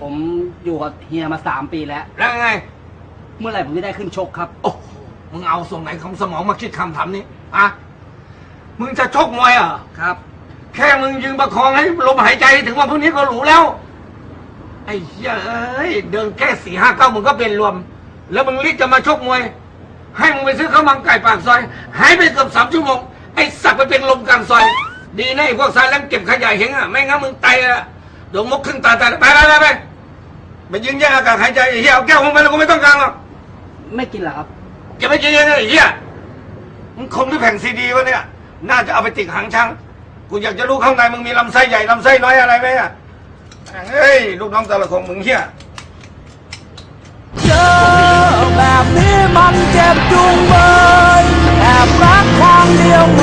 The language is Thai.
ผมอยู่กับเฮียมาสามปีแล้ว แล้วไง เมื่อไหร่ผมจะได้ขึ้นชกครับ โอ้โหมึงเอาส่วนไหนของสมองมาคิดคำถามนี้อะมึงจะชกมวยเหรอะครับ แค่มึงยืนประคองให้ลมหายใจถึงว่าพรุ่งนี้ก็หรูแล้ว ไอ้เหี้ยเอ้ยเดินแค่สี่ห้าเก้ามึงก็เป็นรวม แล้วมึงรีบจะมาชกมวย ให้มึงไปซื้อข้าวมันไก่ปากซอย หายไปเกือบสามชั่วโมง ไอ้สักไปเป็นลมกลางซอย ดีนะไอ้พวกสายแล้งเก็บขยะเห็นอะ ไม่งั้นมึงตายอะ ยกมกขึ้นตาตาไปไปไปไปไปยิงแย่งอากาศหายใจเฮียเอาแก้วของมันแล้วกูไม่ต้องการหรอกไม่กินหรอครัแกไม่กินยังไงเฮียมึงคมด้วยแผ่นซีดีวะเนี่ย น่าจะเอาไปติดหางช้างกูอยากจะรู้ข้างในมึงมีลำไส้ใหญ่ลำไส้น้อยอะไรไหมอะเฮ้ยลูกน้องตาละองมึงเฮียเจอแบบนี้มันเจ็บจุงเบยแอบรักทางเดียว